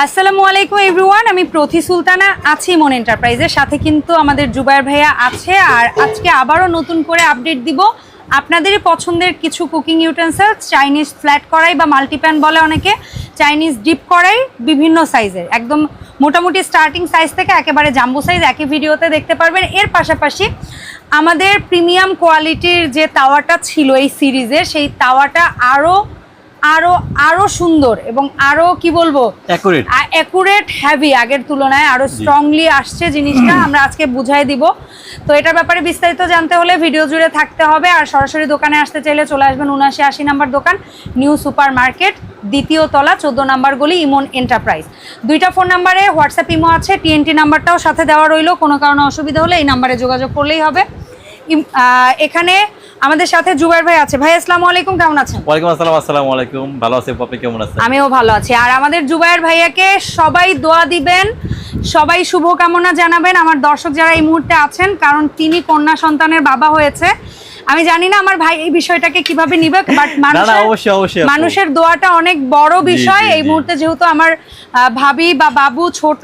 আসসালামু আলাইকুম এভরিওয়ান আমি প্রথি সুলতানা, আছি মন এন্টারপ্রাইজের সাথে কিন্তু আমাদের জুবায়ের ভাইয়া আছে। আর আজকে আবারও নতুন করে আপডেট দিব আপনাদেরই পছন্দের কিছু কুকিং ইউটেন্সিল চাইনিজ ফ্ল্যাট কড়াই বা মাল্টিপ্যান বলে অনেকে চাইনিজ ডিপ কড়াই, বিভিন্ন সাইজের একদম মোটামুটি স্টার্টিং সাইজ থেকে একেবারে জাম্বো সাইজ একই ভিডিওতে দেখতে পারবেন। এর পাশাপাশি আমাদের প্রিমিয়াম কোয়ালিটির যে তাওয়াটা ছিল এই সিরিজের সেই তাওয়াটা আরও আরও আরও সুন্দর এবং আরও কি বলব? অ্যাকুরেট হ্যাভি আগের তুলনায় আরও স্ট্রংলি আসছে জিনিসটা আমরা আজকে বুঝাই দিব। তো এটার ব্যাপারে বিস্তারিত জানতে হলে ভিডিও জুড়ে থাকতে হবে আর সরাসরি দোকানে আসতে চাইলে চলে আসবেন উনাশি আশি নাম্বার দোকান নিউ সুপার মার্কেট দ্বিতীয় তলা চোদ্দ নাম্বার গলি ইমন এন্টারপ্রাইজ দুইটা ফোন নাম্বারে হোয়াটসঅ্যাপ ইমো আছে টিএনটি নাম্বারটাও সাথে দেওয়া রইল কোনো কারণে অসুবিধা হলে এই নাম্বারে যোগাযোগ করলেই হবে। ইম- এখানে আমাদের সাথে জুবাইর ভাই আছে। ভাই আসসালামু আলাইকুম কেমন আছেন? ওয়ালাইকুম আসসালাম আসসালামু আলাইকুম। ভালো আছি আপনি কেমন আছেন? আমিও ভালো আছি। আর আমাদের জুবাইর ভাইয়াকে সবাই দোয়া দিবেন সবাই শুভকামনা জানাবেন। আমার দর্শক যারা এই মুহূর্তে আছেন কারণ তিনি কন্যা সন্তানের বাবা হয়েছে। আমি জানি না আমার ভাই এই বিষয়টাকে কীভাবে নিবে বাট না না মানুষের অবশ্যই অবশ্যই মানুষের দোয়াটা অনেক বড় বিষয়। এই মুহূর্তে যেহেতু আমার ভাবি বা বাবু ছোট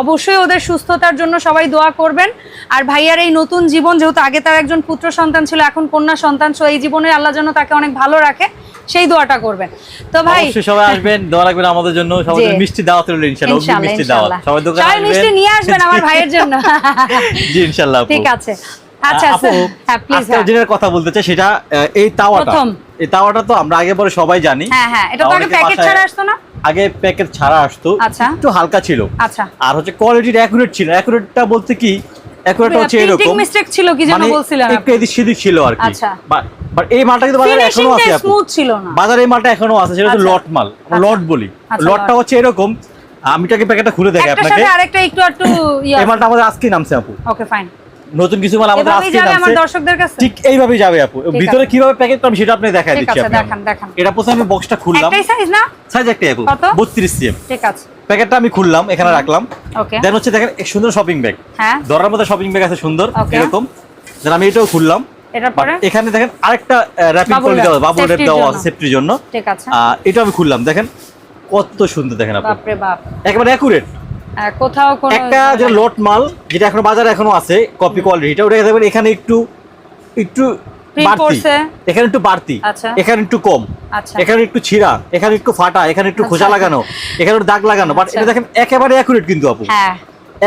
অবশ্যই ওদের সুস্থতার জন্য সবাই দোয়া করবেন। আর ভাইয়ার এই নতুন জীবন যেহেতু আগে তার একজন পুত্র সন্তান ছিল এখন কন্যা সন্তান সো এই জীবনে আল্লাহ যেন তাকে অনেক ভালো রাখে সেই দোয়াটা করবেন। তো ভাই সবাই আসবেন দোয়া রাখবেন আমাদের জন্য। সবাই মিষ্টি দাওয়াত রইল ইনশাআল্লাহ মিষ্টি দাওয়াত। সবাই দোকানে সবাই মিষ্টি নিয়ে আসবেন আমার ভাইয়ের জন্য। জি ইনশাআল্লাহ ঠিক আছে। আচ্ছা হ্যাঁ প্লিজ আজকে যেটার কথা বলতে চাই সেটা এই তাওয়াটা। এই তাওয়াটা তো আমরা আগে পরে সবাই জানি। হ্যাঁ হ্যাঁ এটা তো আগে প্যাকেট ছাড়া আসতো না? আগে প্যাকেট ছাড়া আসতো আচ্ছা। একটু হালকা ছিল। আচ্ছা। আর হচ্ছে কোয়ালিটির অ্যাকুরেট ছিল। অ্যাকুরেটটা বলতে কি? অ্যাকুরেট হচ্ছে প্রিন্টিং এরকম। মিস্টেক ছিল কি যেন মানে বলছিলেন একটু এদিক সেদিক ছিল আর কি। আচ্ছা। বাট এই মালটা কিন্তু বাজারে এখনও আছে স্মুথ ছিল না। বাজারে এই মালটা এখনও আছে সেটা হচ্ছে আচ্ছা। লট মাল। আমরা আচ্ছা। লট বলি। আচ্ছা, লটটা হচ্ছে এরকম। আমি তাকে প্যাকেটটা খুলে দেখাই আপনাকে। আরেকটা একটু একটু এই মালটা আমাদের আজকে নামছে আপু। ওকে ফাইন নতুন কিছু মাল আমাদের আজকে আমার দর্শকদের কাছে? ঠিক এইভাবেই যাবে আপু। ভিতরে কীভাবে প্যাকেট করব সেটা আপনি দেখাই দিচ্ছি আছে আপনাকে। দেখান দেখান। এটা প্রথমে আমি বক্সটা খুললাম। একটাই সাইজ না? সাইজ একটাই আপু। কত? 32 সিএম ঠিক আছে। প্যাকেটটা আমি খুললাম এখানে রাখলাম। ওকে দেন হচ্ছে দেখেন এক সুন্দর শপিং ব্যাগ হ্যাঁ। দরার মধ্যে শপিং ব্যাগ আছে সুন্দর এরকম। দেন আমি এটাও খুললাম। এখানে দেখেন আরেকটা র্যাপিং করে দেওয়া বাবুল র্যাপ দেওয়া আছে সেফটির জন্য। ঠিক আছে। এটা আমি খুললাম। দেখেন কত সুন্দর দেখেন আপু। বাপরে বাপ। একেবারে অ্যাকুরেট আহ, কোথাও কোনো একটা যে লট মাল যেটা এখন বাজারে এখনও আছে কপি কোয়ালিটি এটা ওটা দেখবেন এখানে একটু একটু এখানে একটু বাড়তি। আচ্ছা। এখানে একটু কম। আচ্ছা। এখানে একটু ছিঁড়া এখানে একটু ফাটা এখানে একটু আচ্ছা। লাগানো এখানে দাগ লাগানো। বাট। এটা দেখেন একেবারে অ্যাকুরেট কিন্তু আপু। হ্যাঁ।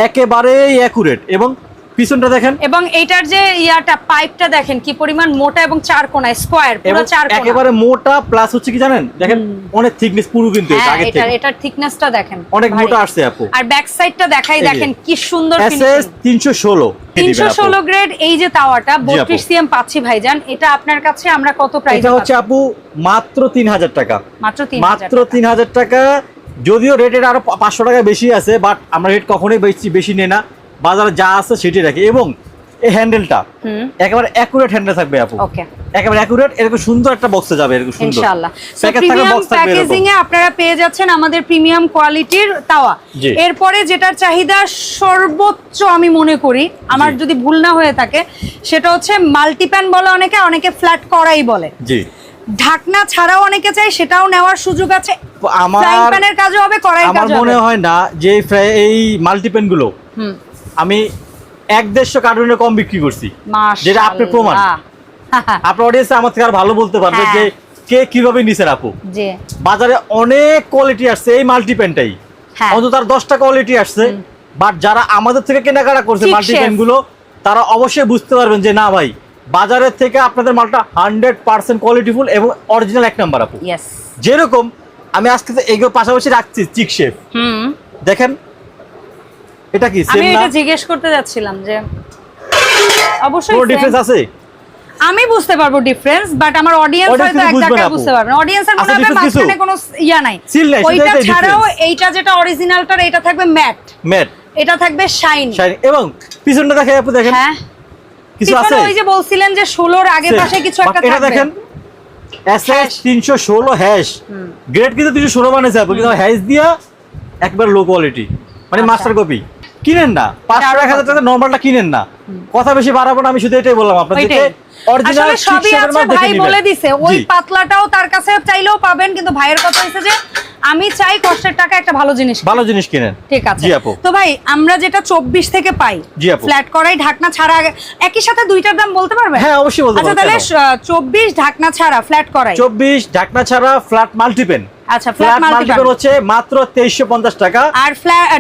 একেবারেই অ্যাকুরেট এবং পিছনটা দেখেন। এবং এইটার যে ইয়াটা পাইপটা দেখেন কি পরিমাণ মোটা এবং চার স্কোয়ার পুরো চার কোণা। একেবারে মোটা প্লাস হচ্ছে কি জানেন? দেখেন অনেক থিকনেস পুরো কিন্তু এটা হ্যাঁ আগে এটার থেকে। এটার থিকনেসটা দেখেন। অনেক মোটা আসছে আপু। আর ব্যাক সাইডটা দেখাই দেখেন কি সুন্দর এসএস তিনশো ষোলো তিনশো ষোলো গ্রেড এই যে তাওয়াটা আপু। বত্রিশ সিএম পাচ্ছি ভাইজান। এটা আপনার কাছে আমরা কত প্রাইস এটা হচ্ছে আপু মাত্র তিন হাজার টাকা। মাত্র তিন মাত্র তিন হাজার টাকা। যদিও রেটের আরও পাঁচশো টাকা বেশি আছে বাট আমরা রেট কখনোই বেশি বেশি নেই না। বাজারে যা আছে সেটাই রাখি। এবং এই হ্যান্ডেলটা একেবারে অ্যাকুরেট হ্যান্ডেল থাকবে আপু। ওকে একেবারে অ্যাকুরেট এরকম সুন্দর একটা বক্সে যাবে এরকম সুন্দর। ইনশাআল্লাহ। সো প্রিমিয়াম প্যাকেজিং এ আপনারা পেয়ে যাচ্ছেন আমাদের প্রিমিয়াম কোয়ালিটির তাওয়া। এরপরে যেটার চাহিদা সর্বোচ্চ আমি মনে করি আমার যদি ভুল না হয়ে থাকে সেটা হচ্ছে মাল্টিপ্যান বলে অনেকে অনেকে ফ্ল্যাট করাই বলে। জি। ঢাকনা ছাড়াও অনেকে চাই সেটাও নেওয়ার সুযোগ আছে। আমার প্যানের কাজও হবে কড়াই আমার মনে হয় না যে এই মাল্টিপেনগুলো আমি এক দেড়শো কার্টুনে কম বিক্রি করছি। যেটা আপনার প্রমাণ। আপনার অডিয়েন্স আমার থেকে আর ভালো বলতে পারবে হ্যাঁ। যে কে কীভাবে নিছেন আপু? বাজারে অনেক কোয়ালিটি আসছে এই মাল্টিপেনটাই হ্যাঁ। অন্তত তার দশটা কোয়ালিটি আসছে। বাট যারা আমাদের থেকে কেনাকাটা করছে মাল্টিপেনগুলো তারা অবশ্যই বুঝতে পারবেন যে না ভাই বাজারের থেকে আপনাদের মালটা হান্ড্রেড পার্সেন্ট কোয়ালিটিফুল এবং অরিজিনাল এক নাম্বার আপু। যেরকম আমি আজকে এগুলো পাশাপাশি রাখছি চিক শেফ হুম। দেখেন এটা কি আমি এটা জিজ্ঞেস করতে যাচ্ছিলাম যে অবশ্যই ডিফারেন্স আছে? আমি বুঝতে পারব ডিফারেন্স বাট আমার অডিয়েন্স হয়তো কিন্তু এক বুঝবে না জায়গায় আপু। বুঝতে পারবে না। অডিয়েন্সের মনে আচ্ছা, হবে difference মাঝখানে কোনো ইয়া নাই। ওইটা ছাড়াও এইটা যেটা অরিজিনালটার এটা থাকবে ম্যাট ম্যাট এটা থাকবে শাইন শাইনি এবং পিছনটা দেখে আপু দেখেন। হ্যাঁ। কিছু আছে? ওই যে বলছিলেন যে 16 এর আগে. পাশে কিছু একটা এটা দেখেন এসএস Hash। তিনশো ষোলো হ্যাশ গ্রেড কিন্তু তিনশো ষোলো বানিয়েছে আপু কিন্তু হ্যাশ দিয়া একবার লো কোয়ালিটি মানে আচ্ছা। মাস্টার কপি কিনেন না। পাঁচশো এক হাজার টাকা নর্মালটা কিনেন না। কথা বেশি বাড়াবো না আমি শুধু এটাই বললাম আপনাদেরকে অরিজিনাল সবই আছে ভাই বলে দিছে ওই পাতলাটাও তার কাছে চাইলেও পাবেন কিন্তু ভাইয়ের কথা যে আমি চাই কষ্টের টাকা একটা ভালো জিনিস ভালো জিনিস কিনেন। ঠিক আছে। আপু। তো ভাই আমরা যেটা চব্বিশ থেকে পাই ফ্ল্যাট করাই ঢাকনা ছাড়া একই সাথে দুইটার দাম বলতে পারবেন? হ্যাঁ অবশ্যই বলতে আচ্ছা তাহলে? চব্বিশ ঢাকনা ছাড়া ফ্ল্যাট করাই। চব্বিশ ঢাকনা ছাড়া ফ্ল্যাট মাল্টিপেন আচ্ছা ফ্ল্যাট মাল্টিপ্যান হচ্ছে মাত্র তেইশশো পঞ্চাশ টাকা। আর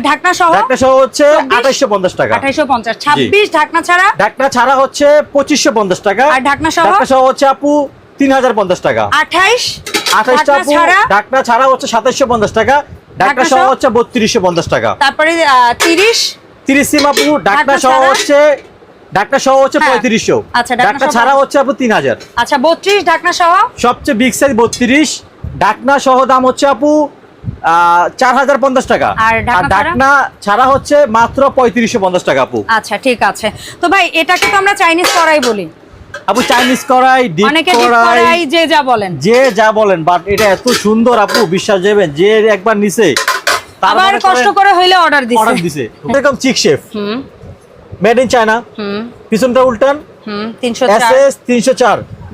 ঢাকনা সহ? ঢাকনা সহ হচ্ছে 24 আঠাইশো পঞ্চাশ টাকা। আঠাইশো পঞ্চাশ। ছাব্বিশ ঢাকনা ছাড়া? ঢাকনা ছাড়া হচ্ছে পঁচিশশো পঞ্চাশ টাকা। আর ঢাকনা সহ? ঢাকনা সহ হচ্ছে আপু তিন হাজার পঞ্চাশ টাকা। আঠাইশ? আঠাইশটা ঢাকনা আপু ছাড়া? ঢাকনা ছাড়া হচ্ছে সাতাইশশো পঞ্চাশ টাকা। ঢাকনা সহ? হচ্ছে বত্রিশশো পঞ্চাশ টাকা। তারপরে তিরিশ তিরিশ? সিম আপু ঢাকনা সহ হচ্ছে ঢাকনা সহ হচ্ছে হ্যাঁ। পঁয়ত্রিশশো। আচ্ছা, ঢাকনা ঢাকনা ছাড়া হচ্ছে আপু তিন হাজার আচ্ছা বত্রিশ ঢাকনা সহ? সবচেয়ে বিগ সাইজ বত্রিশ। ঢাকনা সহ দাম হচ্ছে আপু চার হাজার পঞ্চাশ টাকা। আর ঢাকনা ছাড়া? হচ্ছে মাত্র পঁয়ত্রিশশো পঞ্চাশ টাকা আপু। আচ্ছা ঠিক আছে। তো ভাই এটাকে তো আমরা চাইনিজ করাই বলি। আপু চাইনিজ করাই ডিপ করাই করাই যে যা বলেন। যে যা বলেন বাট এটা এত সুন্দর আপু বিশ্বাস যাবেন যে একবার নিছে তার আবার কষ্ট করে হইলে অর্ডার অর্ডার দিছে। দিছে এরকম chic chef hmm. Made in China hmm. পিছনটা উল্টান। হুম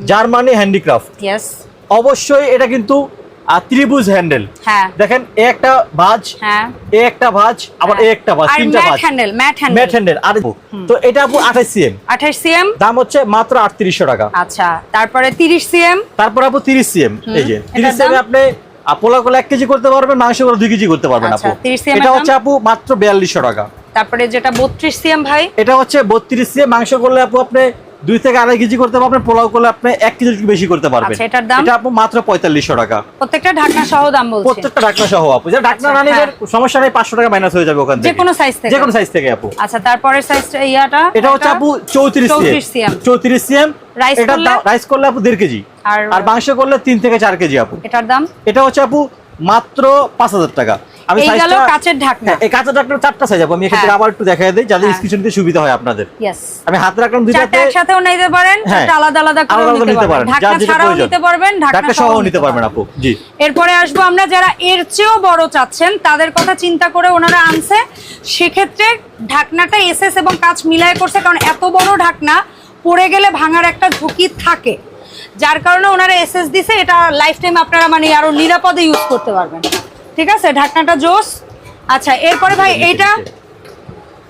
জার্মানি হ্যান্ডিক্রাফট ইয়েস অবশ্যই এটা কিন্তু ত্রিভুজ হ্যান্ডেল হ্যাঁ। দেখেন এ একটা ভাঁজ হ্যাঁ। এ একটা ভাঁজ আবার এ একটা ভাঁজ তিনটা ভাঁজ। Handle mat mat handle handle আর তো এটা আপু আঠাশ সিএম আঠাশ সিএম দাম হচ্ছে মাত্র আটত্রিশশো টাকা। আচ্ছা তারপরে তিরিশ সিএম তারপর আপু তিরিশ সিএম এই যে এটার তিরিশ সিএম আপনি আহ, পোলা করলে এক কেজি করতে পারবেন মাংস করে দুই কেজি করতে পারবেন আচ্ছা, আপু। এটা হচ্ছে আপু মাত্র বিয়াল্লিশশো টাকা। তারপরে যেটা বত্রিশ সিএম ভাই? এটা হচ্ছে বত্রিশ সিএম মাংস করলে আপু আপনি দুই থেকে আড়াই কেজি করতে পারবেন পোলাও করলে আপনি এক কেজি বেশি করতে পারবেন। আচ্ছা, এটার দাম? এটা মাত্র পঁয়তাল্লিশশো টাকা। প্রত্যেকটা ঢাকনা সহ দাম বলছি। প্রত্যেকটা ঢাকনা সহ আপু। ঢাকনা আচ্ছা, না নিলে হ্যাঁ। সমস্যা নেই পাঁচশো টাকা মাইনাস হয়ে যাবে ওখান থেকে। যে কোনো size থেকে? যে কোনো সাইজ থেকে আপু। আচ্ছা তারপরে সাইজটা ইয়াটা এটা হচ্ছে আপু চৌত্রিশ 34 সিএম। চৌত্রিশ সিএম। এটা রাইস করলে আপু দেড় কেজি। আর- আর মাংস করলে তিন থেকে চার কেজি আপু। এটার দাম? এটা হচ্ছে আপু মাত্র পাঁচ হাজার টাকা। আমি কাচের ঢাকনা। হ্যাঁ, এই কাঁচা ঢাকনার চারটা সাইজ আমি এক্ষেত্রে হ্যাঁ। আবার একটু দেখাই দিই যাতে হ্যাঁ। স্ক্রিন দিতে সুবিধা হয় আপনাদের। আমি হাতে রাখলাম চারটা একসাথেও নিতে পারেন হ্যাঁ। চারটা আলাদা আলাদা করে নিতে পারেন। ঢাকনা ছাড়াও নিতে পারবেন ঢাকনা ঢাকনা সহ নিতে পারবেন আপু জি। এরপরে আসব আমরা যারা এর চেয়েও বড় চাচ্ছেন তাদের কথা চিন্তা করে ওনারা আনছে। সেক্ষেত্রে ঢাকনাটা এসএস এবং কাজ মিলায় করছে কারণ এত বড় ঢাকনা পড়ে গেলে ভাঙার একটা ঝুঁকি থাকে। যার কারণে ওনারা এসএস দিছে এটা লাইফ টাইম আপনারা মানে আরও নিরাপদে ইউজ করতে পারবেন। ঠিক আছে? ঢাকনাটা জোস। আচ্ছা এরপরে ভাই এইটা?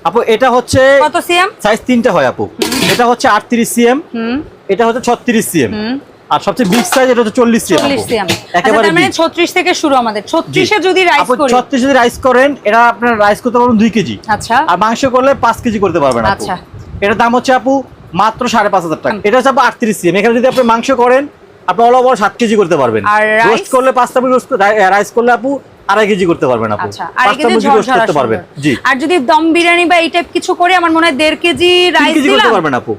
আপু এটা হচ্ছে কত সিএম? সাইজ তিনটা হয় আপু। এটা হচ্ছে আটত্রিশ সিএম। হুম। এটা হচ্ছে ছত্রিশ সিএম। হুম। আর সবচেয়ে বিগ সাইজ এটা হচ্ছে চল্লিশ সিএম চল্লিশ সিএম। একেবারে মানে big। ছত্রিশ থেকে শুরু আমাদের। জি। ছত্রিশে যদি রাইস আপু করি। ছত্রিশ যদি রাইস করেন এটা আপনার রাইস করতে পারবেন দুই কেজি। আচ্ছা। আর মাংস করলে পাঁচ কেজি করতে পারবেন আপু। আচ্ছা। এটার দাম হচ্ছে আপু মাত্র সাড়ে পাঁচ হাজার টাকা। এটা হচ্ছে আপু আটত্রিশ সিএম। এখানে যদি আপনি মাংস করেন আপনি অল ওভার সাত কেজি করতে পারবেন। আর রোস্ট করলে পাঁচটা রোস্ট রাইস করলে আপু আড়াই কেজি করতে পারবেন আপু। আচ্ছা আর পাঁচটা কেজি মুরগি রোস্ট ঝরঝরা করতে পারবেন। জি। আর যদি দম বিরিয়ানি বা এই টাইপ কিছু করি আমার মনে হয় দেড় কেজি রাইস করতে পারবেন আপু।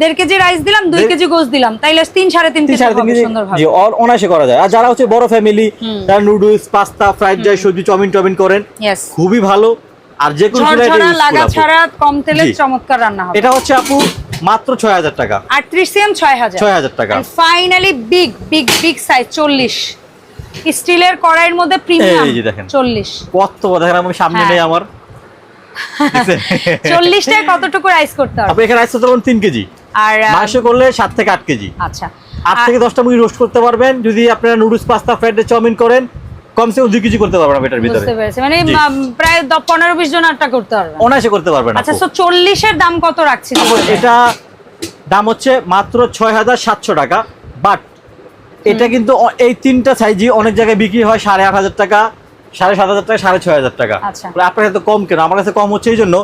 দেড় কেজি রাইস দিলাম দুই কেজি গোস দিলাম। তাইলে তিন সাড়ে তিন তিন সাড়ে তিন কেজি জি অনায়াসে করা যায়। আর যারা হচ্ছে বড় ফ্যামিলি যারা নুডলস পাস্তা ফ্রাইড রাইস সবজি চাউমিন টাউমিন করেন। খুবই ভালো। আর যে কোনো ঝরঝরা লাগা ছাড়া কম তেলে চমৎকার রান্না হবে। এটা হচ্ছে আপু মাত্র ছয় হাজার টাকা। আটত্রিশ সিএম ছয় হাজার। ছয় হাজার টাকা। Finally big big big size চল্লিশ। স্টিলের কড়াইয়ের মধ্যে প্রিমিয়াম এই যে দেখেন। চল্লিশ। কত দেখেন আমি সামনে হ্যাঁ। নেই আমার। দেখছেন? চল্লিশটায় কতটুকু রাইস করতে হবে? আপু এখানে রাইস করতে পারবেন তিন কেজি। আর মাংস করলে সাত থেকে আট কেজি। আচ্ছা। আট আর- থেকে দশটা মুরগি রোস্ট করতে পারবেন। যদি আপনারা নুডলস পাস্তা ফ্রাইড চাউমিন করেন কমসে কম দুই কেজি করতে পারবেন এটার ভিতরে। বুঝতে পেরেছি। মানে প্রায় দ- পনেরো বিশ জন আটটা করতে পারবেন। অনায়াসে করতে পারবেন আচ্ছা আপু। তো চল্লিশের দাম কত রাখছি এটা দাম হচ্ছে মাত্র ছয় হাজার সাতশো টাকা বাট এটা কিন্তু এই তিনটা সাইজই অনেক জায়গায় বিক্রি হয় সাড়ে আট হাজার টাকা সাড়ে সাত হাজার টাকা সাড়ে ছয় হাজার টাকা। আচ্ছা। আপনার কাছে কম কেন? আমার কাছে কম হচ্ছে এই জন্য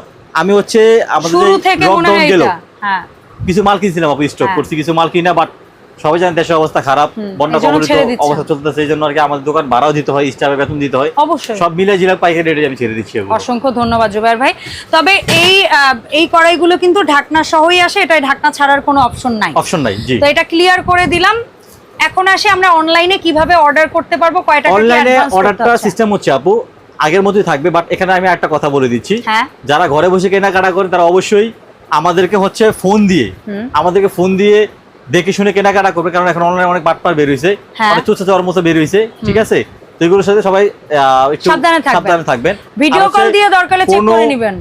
আমি হচ্ছে আমাদের লকডাউন গেল হ্যাঁ। কিছু মাল কিনছিলাম আপু স্টক হ্যাঁ। করছি কিছু মাল কিনা বাট সবাই জানেন দেশের অবস্থা খারাপ বন্যা কবলিত অবস্থা চলতেছে এই জন্য আর কি আমাদের দোকান ভাড়াও দিতে হয় স্টাফের বেতন দিতে হয়। অবশ্যই। সব মিলে জিলা পাইকারি রেটে আমি ছেড়ে দিচ্ছি অসংখ্য ধন্যবাদ জুবাইর ভাই। তবে এই এই কড়াইগুলো কিন্তু ঢাকনা সহই আসে এটা ঢাকনা ছাড়ার কোনো অপশন নাই। অপশন নাই জি। তো এটা ক্লিয়ার করে দিলাম। এখন আসি আমরা অনলাইনে কীভাবে অর্ডার করতে পারব কয়টা অনলাইনে অর্ডারটা সিস্টেম হচ্ছে আপু আগের মতোই থাকবে বাট এখানে আমি একটা কথা বলে দিচ্ছি হ্যাঁ। যারা ঘরে বসে কেনাকাটা করে তারা অবশ্যই আমাদেরকে হচ্ছে ফোন দিয়ে আমাদেরকে ফোন দিয়ে দেখে শুনে কেনাকাটা করবে কারণ এখন অনলাইনে অনেক বাটপার বের হয়েছে হ্যাঁ। অনেক চুচা যাওয়ার মতো বের হয়েছে ঠিক আছে তো এগুলোর সাথে সবাই একটু সাবধানে থাকবেন। সাবধানে থাকবেন ভিডিও কল দিয়ে দরকার হলে check করে নিবেন।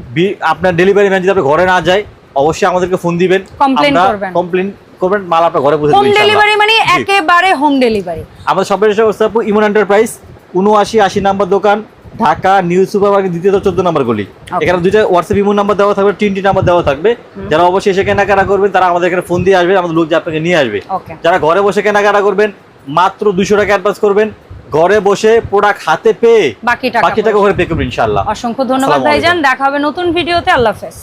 আপনার ডেলিভারি ম্যান যদি আপনার ঘরে না যায় অবশ্যই আমাদেরকে ফোন দিবেন Complain করবেন। কমপ্লেন করবেন মাল আপনার ঘরে পৌঁছে হোম ডেলিভারি মানে একেবারে হোম ডেলিভারি আমাদের সবের আপু ইমন এন্টারপ্রাইজ উনআশি আশি নাম্বার দোকান ঢাকা নিউ সুপার মার্কেট দ্বিতীয় চোদ্দ নাম্বার গলি। এখানে দুইটা হোয়াটসঅ্যাপ ইমো নাম্বার দেওয়া থাকবে তিনটি নাম্বার দেওয়া থাকবে। যারা অবশ্যই এসে কেনাকাটা করবেন তারা আমাদের এখানে ফোন দিয়ে আসবে আমাদের লোক যে আপনাকে নিয়ে আসবে। যারা ঘরে বসে কেনাকাটা করবেন মাত্র দুশো টাকা অ্যাডভান্স করবেন। ঘরে বসে প্রোডাক্ট হাতে পেয়ে বাকি টাকা বাকি টাকা ঘরে পে করবেন ইনশাল্লাহ। অসংখ্য ধন্যবাদ ভাইজান দেখা হবে নতুন ভিডিওতে আল্লাহ হাফেজ।